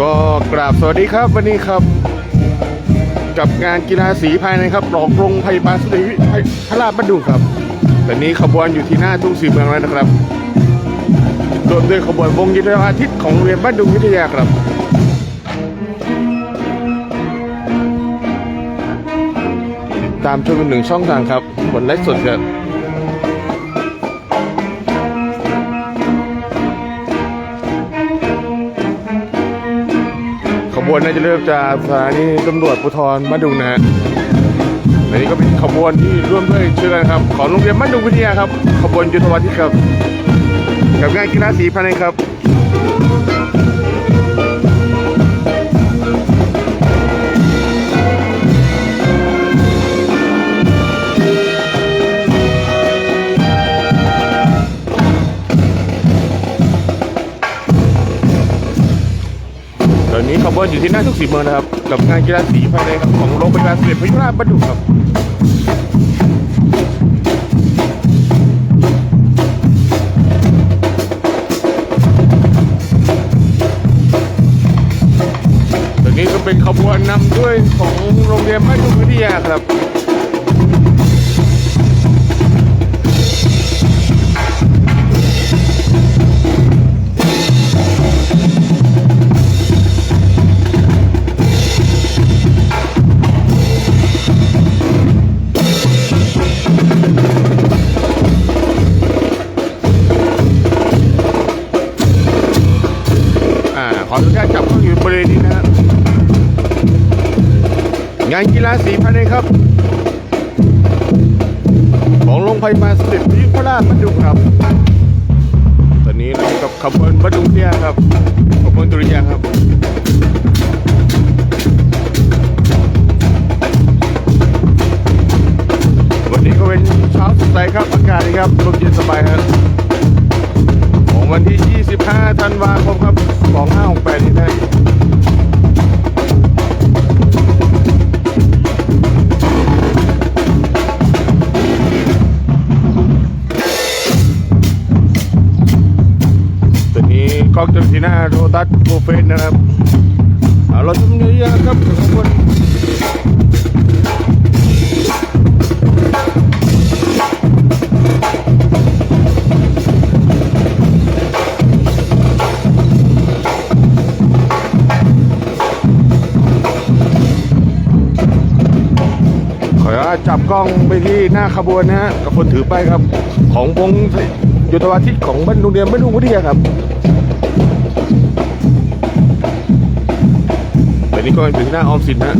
ก็กราบสวัสดีครับวันนี้ครับ กับงานกีฬาสีภายในครับหลอกรงพยาบาลสมเด็จพระราชบัณฑุงครับตอนนี้ขบวนอยู่ที่หน้าทุ่งสีเมืองแล้วนะครับโดยด้วยขบวนวงยิทยาทิตย์ของโรงเรียนบ้านดุงวิทยาครับตามชมหนึ่งช่องทางครับบนไลฟ์สดครับ บวนน่าจะเริ่มจากสถานีตำรวจภูธรบ้านดุงนะฮะอันนี้ก็เป็นขบวนที่ร่วมด้วยช่วยกันครับ ของโรงเรียนบ้านดุงวิทยาครับ ขบวนยุทธวัฒน์ครับ กับงานกีฬาสีภายในครับ บอนนี้ขบวนอยู่ที่หน้าทุกสีเมืองนะครับกับงานกีฬาสีภายในครับของโรงพยาบาลสมเด็จพระยุพราชบรรดุครับ ตอนนี้ก็เป็นขบวนนำด้วยของโรงเรียนบ้านดุงวิทยาครับานกีฬาสีภายในครับ ของโรงพยาบาลสมเด็จพระยุพราชบรรดุงครับ ตอนนี้เรากับขบวนบรรดุงเนี่ยครับขบวนตุริยางครับ บกล้องไปที่หน้าขบวนนะฮะกับคนถือป้ายครับ ของวงยุทธวัฒน์ของบ้านโรงเรียนบ้านดุงวิทยาครับตอนนี้ก็เป็นที่หน้าออมสินนะฮะ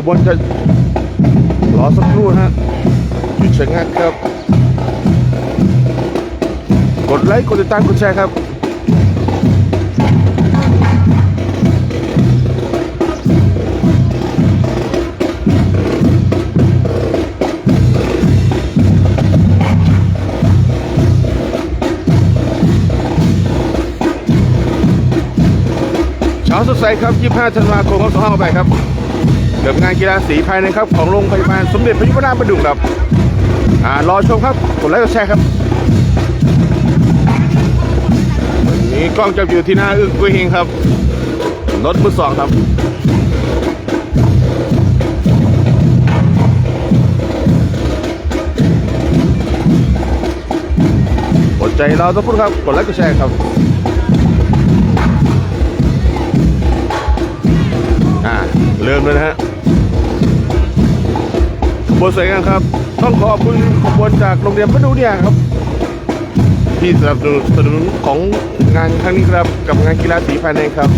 ขบวนจะรอสักครู่ฮะหยุดชะงักครับ กดไลค์ กดติดตาม กดแชร์ครับเช้าสดใสครับ 25 ธันวาคม2568ครับ กับงานกีฬาสีภายในครับของโรงพยาบาลสมเด็จพระยุพราชบรรดุงครับอ่ารอชมครับกดไลค์กดแชร์ครับวันนี้กล้องจับอยู่ที่หน้าอึ้งกุ้ยเฮงครับรถมือสองครับกดใจเราต้องพูดครับกดไลค์กดแชร์ครับอ่าเริ่มเลยนะฮะ บนสวยงามครับ ต้องขอบคุณขบวนจากโรงเรียนพระดูเนี่ยครับ ที่สนับสนุนของงานครั้งนี้ครับ กับงานกีฬาสีภายในครับ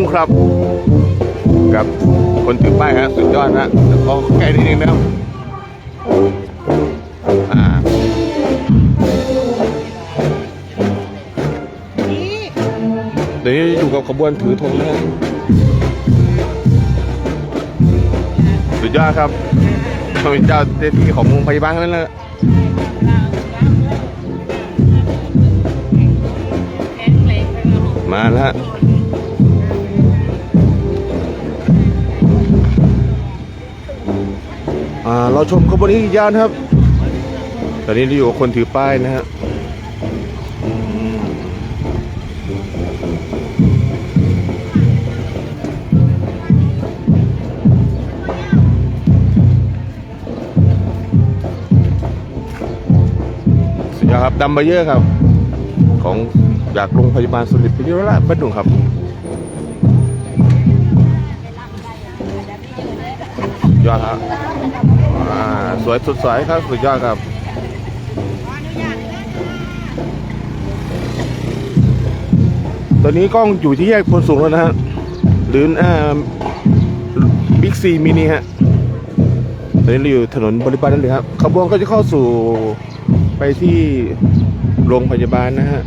งครับ กับคนถือป้ายฮะสุดยอดนะขอแค่นี้เองนะครับอ่าเดี๋ยวนี้อยู่กับขบวนถือธงนะฮะสุดยอดครับเขาเป็นเจ้าเจ้าที่ของโรงพยาบาลทั้งนั้นเลยมาแล้ว เราชมขบวนนี้อีกยาวนะครับ ตอนนี้เราอยู่กับคนถือป้ายนะฮะสุดยอดครับดัมเบเยอร์ครับ ของจากโรงพยาบาลสุรินทร์พิยุราชบ้านดุงครับยอดครับ อ่าสวยสุดสวยครับสุดยอดครับตอนนี้กล้องอยู่ที่แยกพลสูงแล้วนะฮะหรืออ่าบิ๊กซีมินิฮะตอนนี้เราอยู่ถนนบริบาลนั่นเลยครับขบวนก็จะเข้าสู่ไปที่โรงพยาบาลนะฮะ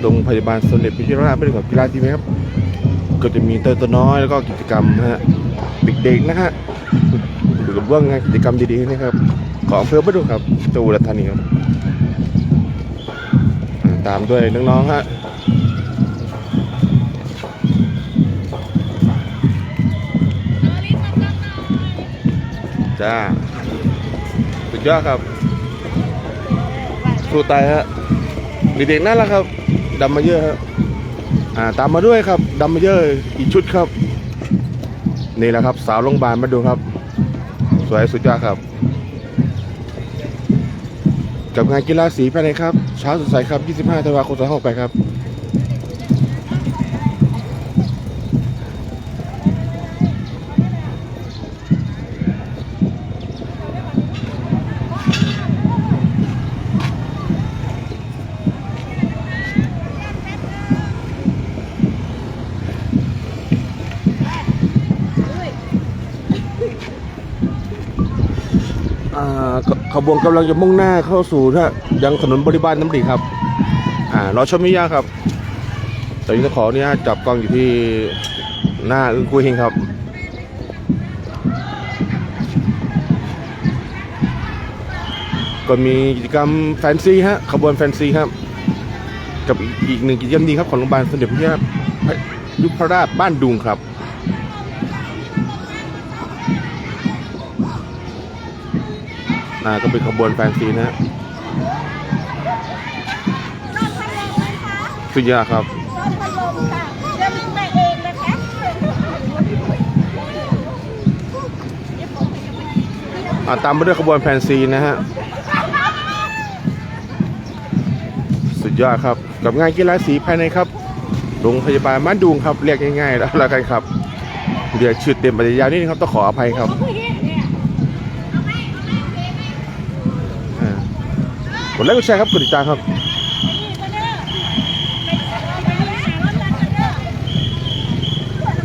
โรงพยาบาลสมเด็จพระเจ้าอยู่หัวไม่ได้กับกีฬาทีไหมครับ ก็จะมีเตอร์ตัวน้อยแล้วก็กิจกรรมนะฮะเด็กๆนะฮะ กับเบื้องงานกิจกรรมดีๆนะครับ ของอำเภอบ้านดุงครับจังหวัดธานีครับตามด้วยน้องๆฮะจ้าสุดยอดครับสู้ตายฮะเด็กๆนั่นแหละครับดำมาเยอะครับอ่าตามมาด้วยครับดัมเมเยอร์อีกชุดครับ นี่แหละครับ สาวโรงพยาบาลมาดูครับ สวยสุดยอดครับ กับงานกีฬาสีภายในครับ เช้าสดใสครับ 25ธันวาคม2568ครับ ขบวนกำลังจะมุ่งหน้าเข้าสู่นะยังถนนบริบาลน้ำดีครับ อ่ารอชมมิยากครับตอนนี้ขออนุญาตจับกล้องอยู่ที่หน้าอึ้งกุยเฮงครับก็มีกิจกรรมแฟนซีฮะขบวนแฟนซีครับ กับอีกหนึ่งกิจกรรมดีครับของโรงพยาบาลสมเด็จพระยุพราชบ้านดุงครับ อ่าก็เป็นขบวนแฟนซีนะฮะสุดยอดครับตาเองนะคะอ่าตามมาด้วยขบวนแฟนซีนะฮะ สุดยอดครับ กับงานกีฬาสีภายในครับ โรงพยาบาลบ้านดุงครับ เรียกง่ายๆแล้วล้วกันครับ เรียกชื่อเต็มปริยาวนิดนึงครับ ต้องขออภัยครับ ดไลค์กดแชร์ครับกดติดตามครับ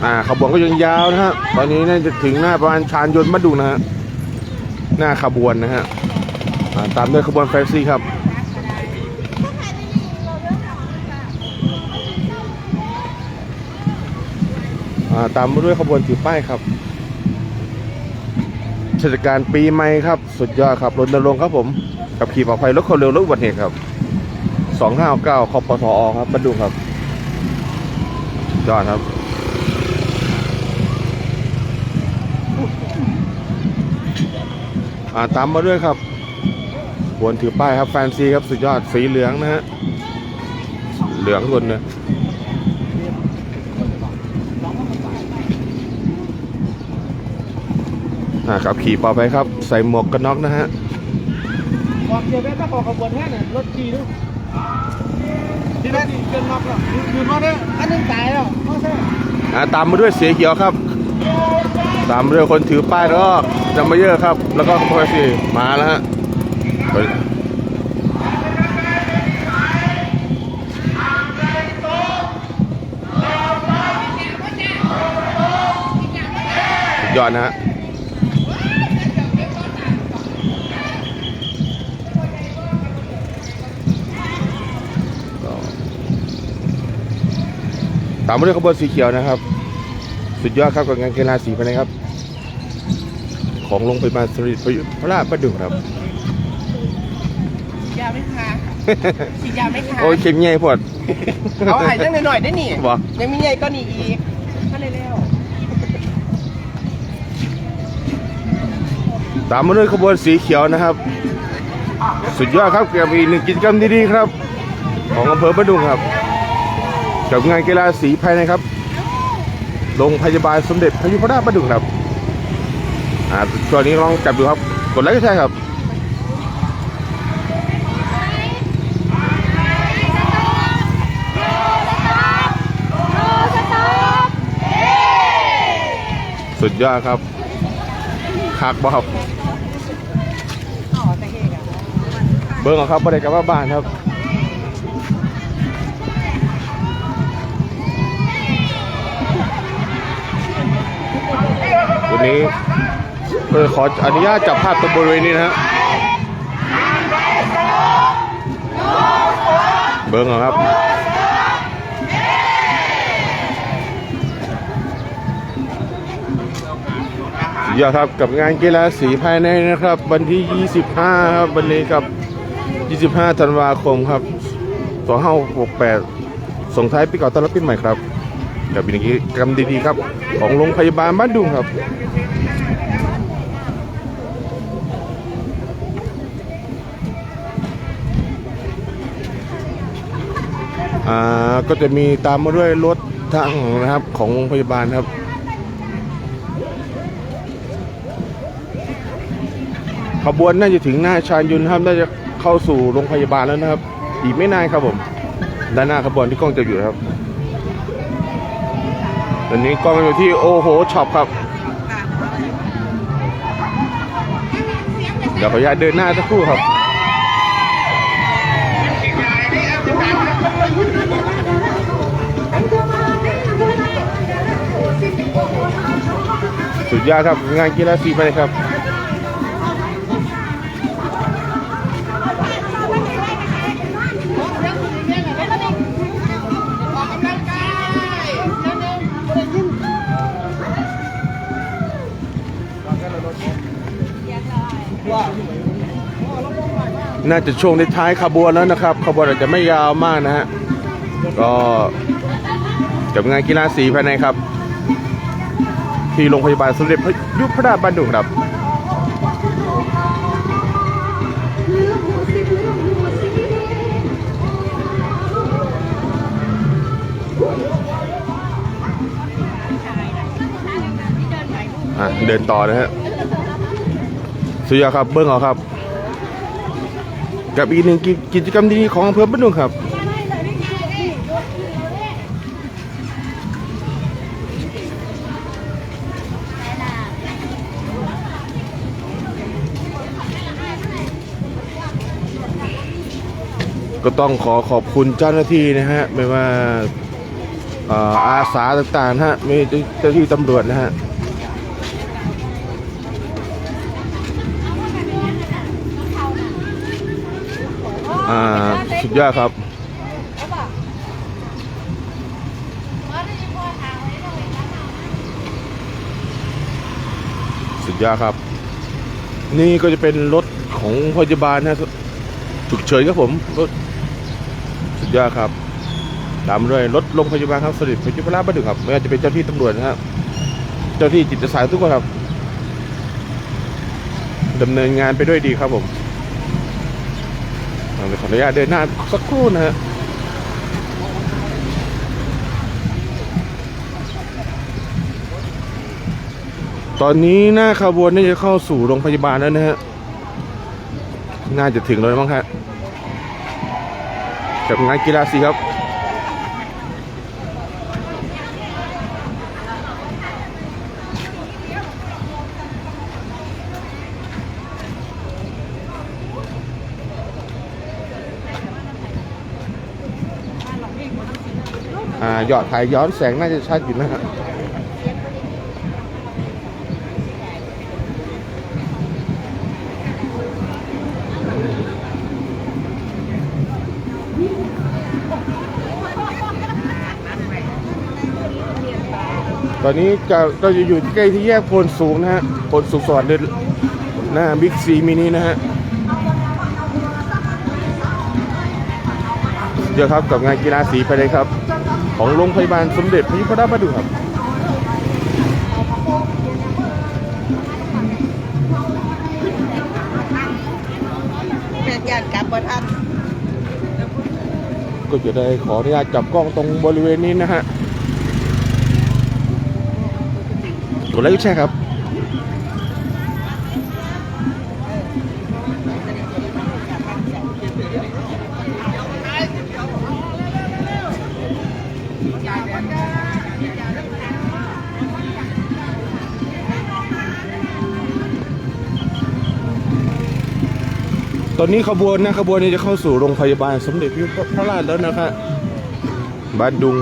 อ่าขบวนก็ยังยาวนะฮะตอนนี้น่าจะถึงหน้าประมาณชานยนต์มาดูนะฮะหน้าขบวนนะฮะอ่าตามด้วยขบวนแฟซี่ครับอ่าตามมาด้วยขบวนถือป้ายครับเทศกาลปีใหม่ครับ สุดยอดครับรณรงค์ครับผม กับขี่ปลอดภัยลดความเร็วลดอุบัติเหตุครับ259คอปทอครับมาดูครับยอดครับอ่าตามมาด้วยครับบนถือป้ายครับแฟนซีครับสุดยอดสีเหลืองนะฮะเหลืองบนนะอ่าครับขี่ปลอดภัยครับ ใส่หมวกกันน็อกนะฮะ ออกเกียร์แม่ถ้าออกขบวนแค่เนี่รถขี่ดูที่นั่นเกินน็อกแล้วคือมาเนี่ยอันนึงตายแล้วมาใช่อ่าตามมาด้วยเสียเขียวครับ ตามมาด้วยคนถือป้ายแล้วก็จัมาเยอะครับ แล้วก็คอมเพลสี่มาแล้วฮะยอดนะฮะ ตามมาด้วยขบวนสีเขียวนะครับ สุดยอดครับกับงานกีฬาสีภายในครับ ของโรงพยาบาลสริพระราชประดุงครับยาไหมคะฉีดยาไหมคะโอ้ยเข็มใหญ่พอดเอาไอ้ตั้งหน่อยๆได้นี่บ่ ยังมีใหญ่ก็นี่อีกมาเร็วตามมาด้วยขบวนสีเขียวนะครับ สุดยอดครับกับอีกหนึ่งกิจกรรมดีๆครับ ของอำเภอประดุงครับ กับงานกีฬาสีภายในครับ โรงพยาบาลสมเด็จพระยุพราชประดุงครับ อ่าช่วงนี้ลองจับดูครับ กดไลค์กดแชร์ครับสุดยอดครับคักบ่ครับเบิ้งครับบ่ได้กลับมาบ้านครับ นี้เออขออนุญาตจับภาพตรงบริเวณนี้นะฮะเบิ้งครับสุดยอดครับกับงานกีฬาสีภายในนะครับ วันที่ 25 ครับ วันนี้กับ 25 ธันวาคมครับ2568ส่งท้ายปีเก่าต้อนรับปีใหม่ครับกับกิจกรรมดีๆครับ ของโรงพยาบาลบ้านดุงครับ อ่าก็จะมีตามมาด้วยรถทางนะครับของโรงพยาบาลครับขบวนน่าจะถึงหน้าชานยุนครับน่าจะเข้าสู่โรงพยาบาลแล้วนะครับ อีกไม่นานครับผม ด้านหน้าขบวนที่กล้องจะอยู่ครับ ตอนนี้กล้องอยู่ที่โอโหช็อปครับ เดี๋ยวขออนุญาตเดินหน้าสักครู่ครับ ยอดครับงานกีฬาสีไปเลยครับน่าจะช่วงในท้ายขบวนแล้วนะครับ ขบวนอาจจะไม่ยาวมากนะฮะ ก็กับงานกีฬาสีภายในครับ ที่โรงพยาบาลสมเด็จพระยุพราชบ้านดุงครับเดินต่อนะฮะสุดยอดครับเบิ้งเอาครับ กับอีกหนึ่งกิกิจกรรมดีๆของอำเภอบ้านดุงครับ ก็ต้องขอขอบคุณเจ้าหน้าที่นะฮะ ไม่ว่าอาสาต่างๆนะฮะไม่เจ้าหน้าที่ตำรวจนะฮะอ่าสุดยอดครับสุดยอดครับ นี่ก็จะเป็นรถของพยาบาลนะฉุกเฉินครับผมรถ สุดยอดครับตามด้วยรถโรงพยาบาลครับสริตพยุพราชบ้านดึงครับไม่ว่าจะเป็นเจ้าที่ตำรวจนะครับเจ้าที่จิตอาสาทุกคนครับดำเนินงานไปด้วยดีครับผมเราขออนุญาตเดินหน้าสักครู่นะฮะตอนนี้หน้าขบวนน่าจะเข้าสู่โรงพยาบาลแล้วนะฮะ น่าจะถึงแล้วมั้งฮะ กับงานกีฬาสีครับอ่าหยอดถ่ายย้อนแสงน่าจะชัดอยู่นะฮะ ตอนนี้จะเราจะอยู่ใกล้ที่แยกโพนสูงนะฮะโพนสูงสวัสดิ์เดินหน้าบิ๊กซีมินินะฮะเดี๋ยวครับกับงานกีฬาสีไปเลยครับ ของโรงพยาบาลสมเด็จพระยุพราชบดินทร์ครับแม่ยานกลับบ่ทันก็จะได้ขออนุญาตจับกล้องตรงบริเวณนี้นะฮะ กดไลค์กดแชร์ครับตอนนี้ขบวนนะขบวนนี้จะเข้าสู่โรงพยาบาลสมเด็จพระพระราชแล้วนะครับบ้านดุง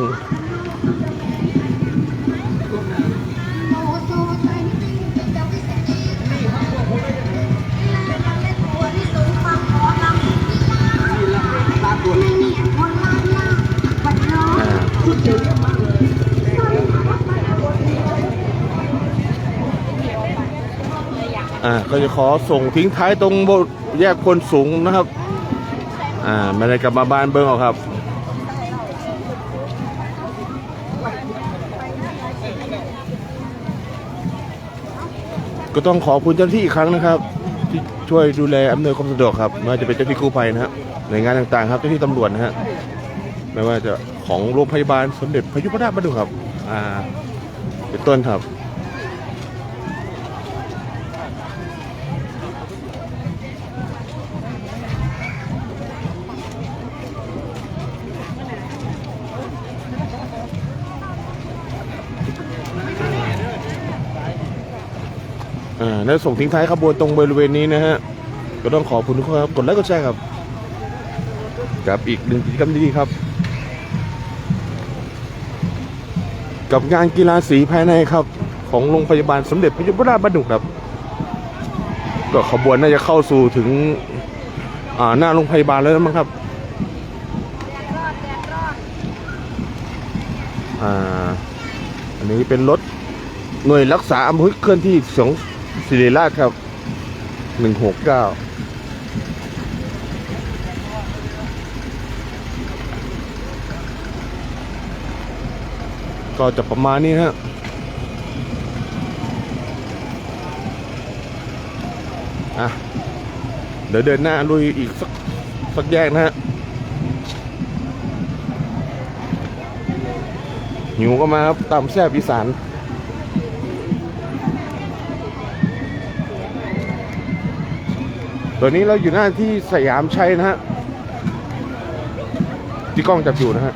ก็จะขอส่งทิ้งท้ายตรงแยกคนสูงนะครับ อ่าไม่ได้กลับมาบ้านเบิ้งหรอกครับก็ต้องขอบคุณเจ้าหน้าที่อีกครั้งนะครับ ที่ช่วยดูแลอำนวยความสะดวกครับไม่ว่าจะเป็นเจ้าหน้าที่กู้ภัยนะครับหน่วยงานต่างๆ ครับเจ้าหน้าที่ตำรวจนะฮะไม่ว่าจะของโรงพยาบาลสมเด็จพระยุพราชบดินทร์ครับ อ่า เป็นต้นครับ แล้วส่งทิ้งท้ายขบวนตรงบริเวณนี้นะฮะ ก็ต้องขอบคุณทุกคนครับ กดไลค์กดแชร์ครับ กับอีกหนึ่งกิจกรรมดีๆครับ กับงานกีฬาสีภายในครับ ของโรงพยาบาลสมเด็จพระยุพราชบดินทร์ครับ ก็ขบวนน่าจะเข้าสู่ถึงหน้าโรงพยาบาลแล้วมั้งครับอ่าอันนี้เป็นรถหน่วยรักษาอำนวยเคลื่อนที่สอง ศิริราชครับหนึ่งหกเก้าก็จะประมาณนี้ฮะอะ เดี๋ยวเดินหน้าลุยอีกสักสักแยกนะฮะหิวก็มาครับตำแซ่บอีสาน ตอนนี้เราอยู่หน้าที่สยามชัยนะฮะที่กล้องจับอยู่นะฮะ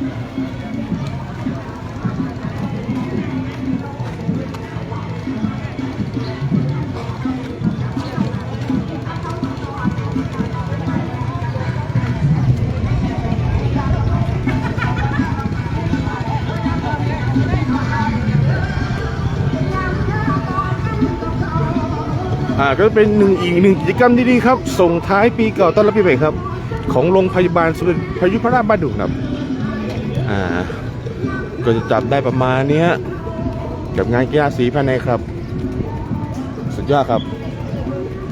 อ่าก็เป็นหนึ่งอีกหนึ่งกิจกรรมดีๆครับส่งท้ายปีเก่าต้อนรับปีใหม่ครับ ของโรงพยาบาลสมเด็จพยุพราชบ้านดุงครับอ่าก็จะจับได้ประมาณนี้ยกับงานกีฬาสีภายในครับ สุดยอดครับ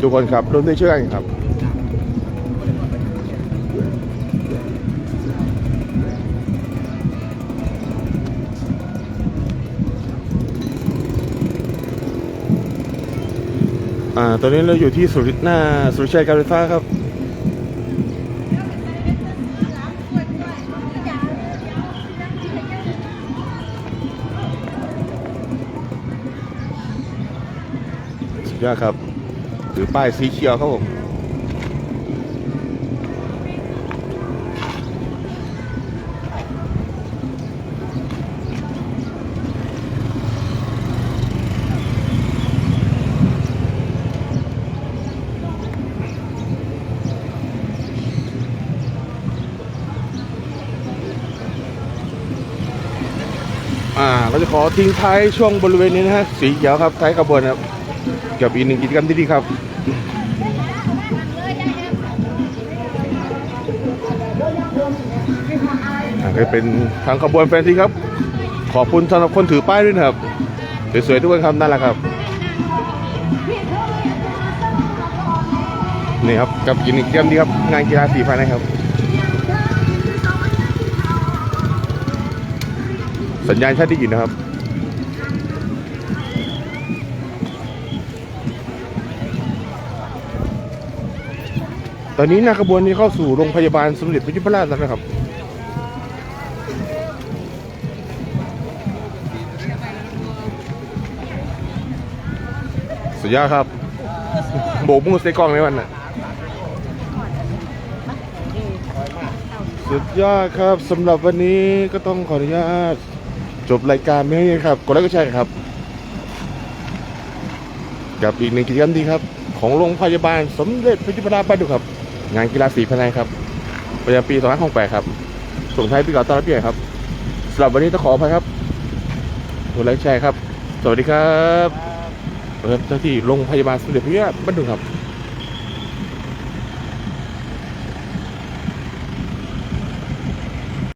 ทุกคนครับร่วมด้วยช่วยกันครับ อ่า ตอนนี้เราอยู่ที่สุริหน้าสุริชัยการไฟฟ้าครับ สุดยอดครับ ถือป้ายสีเขียวครับผม อ่าเราจะขอ ทิ้งท้ายช่วงบริเวณนี้นะฮะสีเขียวครับท้ายขบวนครับกับอีกหนึ่งกิจกรรมที่ดีครับอ่าก็เป็นทางขบวนแฟนซีครับ ขอบคุณสำหรับคนถือป้ายด้วยนะครับสวยๆทุกคนครับนั่นแหละครับนี่ครับกับกินเกมดีครับงานกีฬาสีภายในครับ สัญญาณชัดที่อยู่นะครับ ตอนนี้หนาขบวนนี้เข้าสู่โรงพยาบาลสมเด็จพระยุพราชแล้วนะครับ สุดยอดครับ โบกมือใส่กล้องในวันน่ะ สุดยอดครับสำหรับวันนี้ก็ต้องขออนุญาต จบรายการไม่ให้ครับกดไลค์กดแชร์ครับ กับอีกหนึ่งกิจกรรมดีครับ ของโรงพยาบาลสมเด็จพระยุพราชบ้านดุครับ งานกีฬาสีภายในครับประจำปี2568ครับส่งท้ายปีเก่าต้อนรับปีใหม่ครับสำหรับวันนี้ต้องขออภัยครับกดไลค์แชร์ครับ สวัสดีครับเริ่มเจ้าที่โรงพยาบาลสมเด็จพระยุพราชบ้านดุครับ